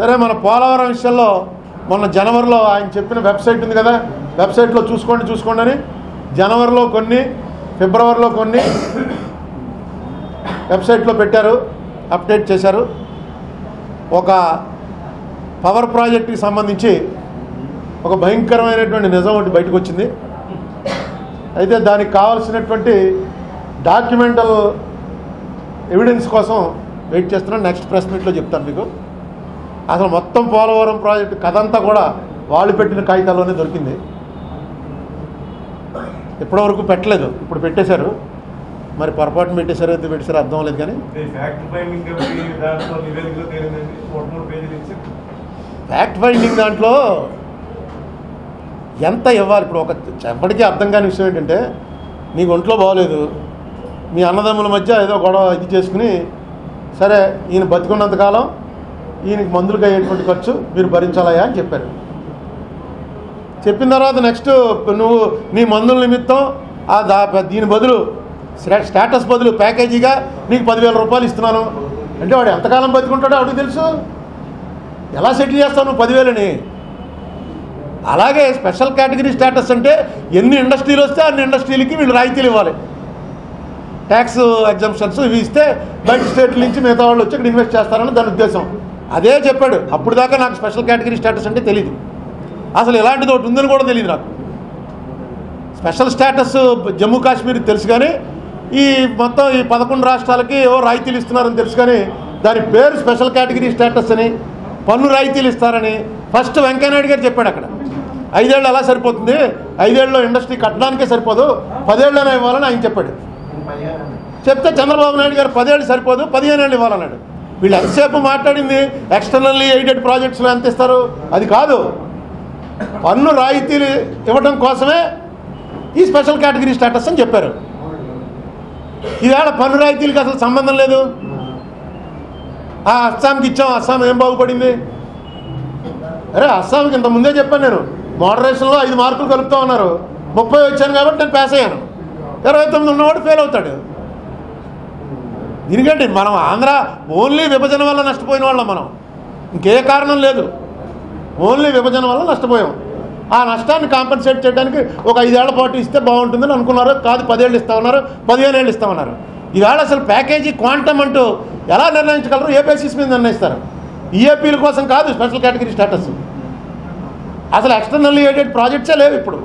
సరే మన పోలవరం విషయంలో మొన్న జనవరిలో ఆయన చెప్పిన వెబ్సైట్ ఉంది కదా వెబ్సైట్లో చూసుకోండి చూసుకోండి అని. జనవరిలో కొన్ని ఫిబ్రవరిలో కొన్ని వెబ్సైట్లో పెట్టారు అప్డేట్ చేశారు. ఒక పవర్ ప్రాజెక్టుకి సంబంధించి ఒక భయంకరమైనటువంటి నిజం ఒకటి బయటకు వచ్చింది. అయితే దానికి కావాల్సినటువంటి డాక్యుమెంటల్ ఎవిడెన్స్ కోసం వెయిట్ చేస్తున్నాను. నెక్స్ట్ ప్రెస్ మీట్లో చెప్తాను మీకు. అసలు మొత్తం పోలవరం ప్రాజెక్టు కథ అంతా కూడా వాళ్ళు పెట్టిన కాగితాల్లోనే దొరికింది. ఇప్పటివరకు పెట్టలేదు. ఇప్పుడు పెట్టేశారు. మరి పొరపాటున పెట్టేశారో ఎందుకు పెట్టేశారో అర్థం లేదు కానీ. ఫ్యాక్ట్ ఫైండింగ్ దాంట్లో ఎంత ఇవ్వాలి? ఇప్పుడు ఒక ఎప్పటికీ అర్థం కాని విషయం ఏంటంటే నీకు ఒంట్లో బాగోలేదు. మీ అన్నదమ్ముల మధ్య ఏదో గొడవ ఇది చేసుకుని సరే ఈయన బతికున్నంతకాలం ఈయనకి మందులకు అయ్యేటువంటి ఖర్చు మీరు భరించాలయా అని చెప్పారు. చెప్పిన తర్వాత నెక్స్ట్ నువ్వు నీ మందుల నిమిత్తం ఆ దా దీని బదులు స్టేటస్ బదులు ప్యాకేజీగా నీకు పదివేల రూపాయలు ఇస్తున్నాను. అంటే వాడు ఎంతకాలం బతుకుంటాడో అడుగు తెలుసు? ఎలా సెటిల్ చేస్తావు నువ్వు పదివేలని? అలాగే స్పెషల్ కేటగిరీ స్టేటస్ అంటే ఎన్ని ఇండస్ట్రీలు వస్తే అన్ని ఇండస్ట్రీలకి వీళ్ళు రాయితీలు ఇవ్వాలి. ట్యాక్స్ ఎగ్జామ్షన్స్ ఇవి ఇస్తే బయట స్టేట్ల నుంచి మిగతా వాళ్ళు వచ్చి ఇక్కడ ఇన్వెస్ట్ చేస్తారని దాని ఉద్దేశం. అదే చెప్పాడు. అప్పుడు దాకా నాకు స్పెషల్ కేటగిరీ స్టేటస్ అంటే తెలియదు అసలు ఇలాంటిది ఒకటి ఉందని కూడా తెలియదు నాకు. స్పెషల్ స్టేటస్ జమ్మూ కాశ్మీర్ తెలుసు కానీ ఈ మొత్తం ఈ పదకొండు రాష్ట్రాలకి ఏవో రాయితీలు ఇస్తున్నారని తెలుసు కానీ దాని పేరు స్పెషల్ కేటగిరీ స్టేటస్ అని పన్ను రాయితీలు ఇస్తారని ఫస్ట్ వెంకయ్యనాయుడు గారు చెప్పాడు అక్కడ. ఐదేళ్ళు ఎలా సరిపోతుంది? ఐదేళ్ళలో ఇండస్ట్రీ కట్టడానికే సరిపోదు. పదేళ్ళనే ఇవ్వాలని ఆయన చెప్పాడు. చెప్తే చంద్రబాబు నాయుడు గారు పదేళ్ళు సరిపోదు పదిహేను ఏళ్ళు ఇవ్వాలన్నాడు. వీళ్ళు ఎంతసేపు మాట్లాడింది? ఎక్స్టర్నల్లీ ఎయిడెడ్ ప్రాజెక్ట్స్లో ఎంత ఇస్తారు? అది కాదు. పన్ను రాయితీలు ఇవ్వడం కోసమే ఈ స్పెషల్ కేటగిరీ స్టేటస్ అని చెప్పారు. ఈవేళ పన్ను రాయితీలకు అసలు సంబంధం లేదు. ఆ అస్సాంకి ఇచ్చాం అస్సాం ఏం బాగుపడింది? అరే అస్సాంకి ఇంత ముందే చెప్పాను నేను. మోడరేషన్లో ఐదు మార్కులు కలుపుతా ఉన్నారు. ముప్పై వచ్చాను కాబట్టి నేను పాస్ అయ్యాను. ఇరవై తొమ్మిది ఉన్నవాడు ఫెయిల్ అవుతాడు. దీనికంటే మనం ఆంధ్ర ఓన్లీ విభజన వల్ల నష్టపోయిన వాళ్ళం మనం. ఇంకే కారణం లేదు. ఓన్లీ విభజన వల్ల నష్టపోయాం. ఆ నష్టాన్ని కాంపెన్సేట్ చేయడానికి ఒక ఐదేళ్ళ పాటు ఇస్తే బాగుంటుందని అనుకున్నారు. కాదు పదేళ్ళు ఇస్తామన్నారు పదిహేను ఏళ్ళు ఇస్తామన్నారు ఈవేళ అసలు ప్యాకేజీ క్వాంటమ్ అంటూ ఎలా నిర్ణయించగలరు? ఏ బేసిస్ మీద నిర్ణయిస్తారు? ఈఏపీల కోసం కాదు స్పెషల్ కేటగిరీ స్టేటస్ అసలు ఎక్స్టర్నల్ ఎయిడెడ్ ప్రాజెక్ట్సే లేవు ఇప్పుడు.